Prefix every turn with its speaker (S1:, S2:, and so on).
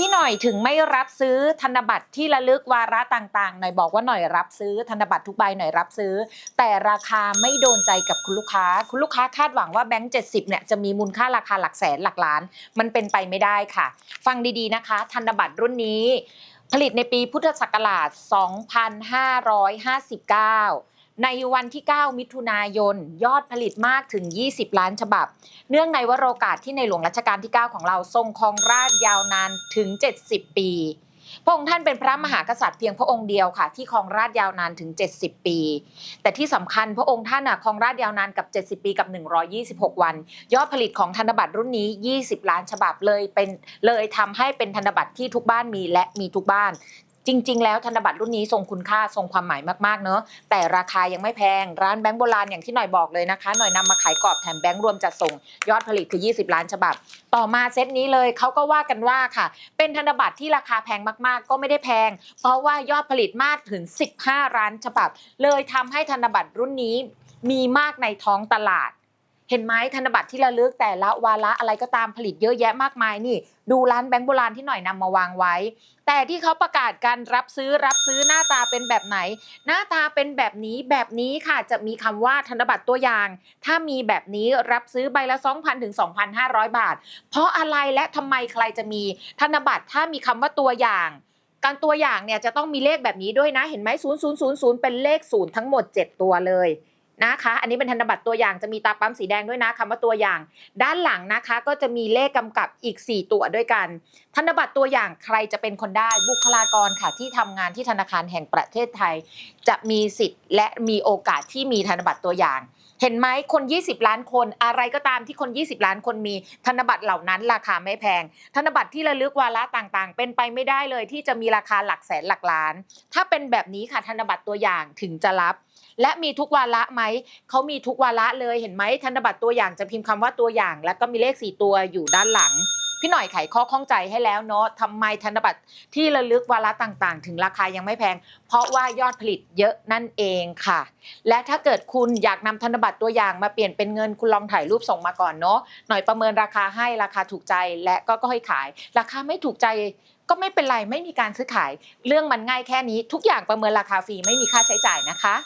S1: พี่หน่อยถึงไม่รับซื้อธนบัตรที่ระลึกวาระต่างๆ หน่อยบอกว่าหน่อยรับซื้อธนบัตรทุกใบหน่อยรับซื้อ แต่ราคาไม่โดนใจกับคุณลูกค้า คุณลูกค้าคาดหวังว่าแบงก์70เนี่ยจะมีมูลค่าราคาหลักแสนหลักล้าน มันเป็นไปไม่ได้ค่ะ ฟังดีๆนะคะ ธนบัตรรุ่นนี้ ผลิตในปีพุทธศักราช 2559 ในวันที่ 9 มิถุนายน ยอดผลิตมากถึง 20 ล้านฉบับ เนื่องในวโรกาสที่ในหลวงรัชกาลที่ 9 ของเราทรงครองราชยาวนานถึง 70 ปี พระองค์ท่านเป็นพระมหากษัตริย์เพียงพระองค์เดียวค่ะ ที่ครองราชยาวนานถึง 70 ปี แต่ที่สำคัญพระองค์ท่านน่ะครองราชยาวนานกับ 70 ปีกับ 126 วัน ยอดผลิตของธนบัตรรุ่นนี้ 20 ล้านฉบับเลยเป็นเลยทำให้เป็นธนบัตรที่ทุกบ้านมีและมีทุกบ้าน จริง ๆ แล้วธนบัตรรุ่นนี้ทรงคุณค่าทรงความหมายมากๆเนอะแต่ราคายังไม่แพง ร้านแบงก์โบราณอย่างที่หน่อยบอกเลยนะคะ หน่อยนำมาขายกรอบแถมแบงก์รวมจัดส่งยอดผลิตคือ 20 ล้านฉบับ ต่อมาเซตนี้เลยเขาก็ว่ากันว่าค่ะ เป็นธนบัตรที่ราคาแพงมากๆ ก็ไม่ได้แพง เพราะว่ายอดผลิตมากถึง 15ล้านฉบับ เลยทำให้ธนบัตรรุ่นนี้มีมากในท้องตลาด เห็นไหมธนบัตรที่ระลึกแต่ละวาระอะไรก็ตามผลิตเยอะแยะมากมายนี่ ดูร้านแบงก์โบราณที่หน่อยนำมาวางไว้ แต่ที่เขาประกาศการรับซื้อรับซื้อหน้าตาเป็นแบบไหน หน้าตาเป็นแบบนี้แบบนี้ค่ะจะมีคำว่าธนบัตรตัวอย่าง ถ้ามีแบบนี้รับซื้อใบละ 2,000ถึง2,500 บาท เพราะอะไรและทำไมใครจะมีธนบัตรถ้ามีคำว่าตัวอย่างการตัวอย่างเนี่ยจะต้องมีเลขแบบนี้ด้วยนะ เห็นไหม0 0 0 0 เป็นเลขศูนย์ทั้งหมด 7 ตัวเลย นะคะ อันนี้เป็นธนบัตรตัวอย่างจะมีตาปั๊มสีแดงด้วยนะคำว่าตัวอย่าง ด้านหลังนะคะก็จะมีเลขกำกับอีก 4 ตัวด้วยกัน ธนบัตรตัวอย่างใครจะเป็นคนได้บุคลากรค่ะ ที่ทำงานที่ธนาคารแห่งประเทศไทย จะมีสิทธิ์ และมีโอกาสที่มีธนบัตรตัวอย่าง เห็นไหมคน 20 ล้านคนอะไรก็ตามที่คน 20 ล้านคนมีธนบัตรเหล่านั้นราคาไม่แพง ธนบัตรที่ระลึกวาระต่างๆ เป็นไปไม่ได้เลยที่จะมีราคาหลักแสนหลักล้าน ถ้าเป็นแบบนี้ค่ะธนบัตรตัวอย่างถึงจะรับและมีทุกวาระไหมเขามีทุกวาระเลยเห็นไหมธนบัตรตัวอย่างจะพิมพ์คำว่าตัวอย่าง แล้วก็มีเลข 4 ตัวอยู่ด้านหลัง พี่หน่อยไขข้อข้องใจให้แล้วเนาะทำไมธนบัตรที่ระลึกวาระต่างๆ ถึงราคายังไม่แพง เพราะว่ายอดผลิตเยอะนั่นเองค่ะ และถ้าเกิดคุณอยากนำธนบัตรตัวอย่างมาเปลี่ยนเป็นเงินคุณลองถ่ายรูปส่งมาก่อนเนาะหน่อยประเมินราคาให้ราคาถูกใจและก็ก็ให้ขาย ราคาไม่ถูกใจก็ไม่เป็นไรไม่มีการซื้อขาย เรื่องมันง่ายแค่นี้ ทุกอย่างประเมินราคาฟรีไม่มีค่าใช้จ่ายนะคะ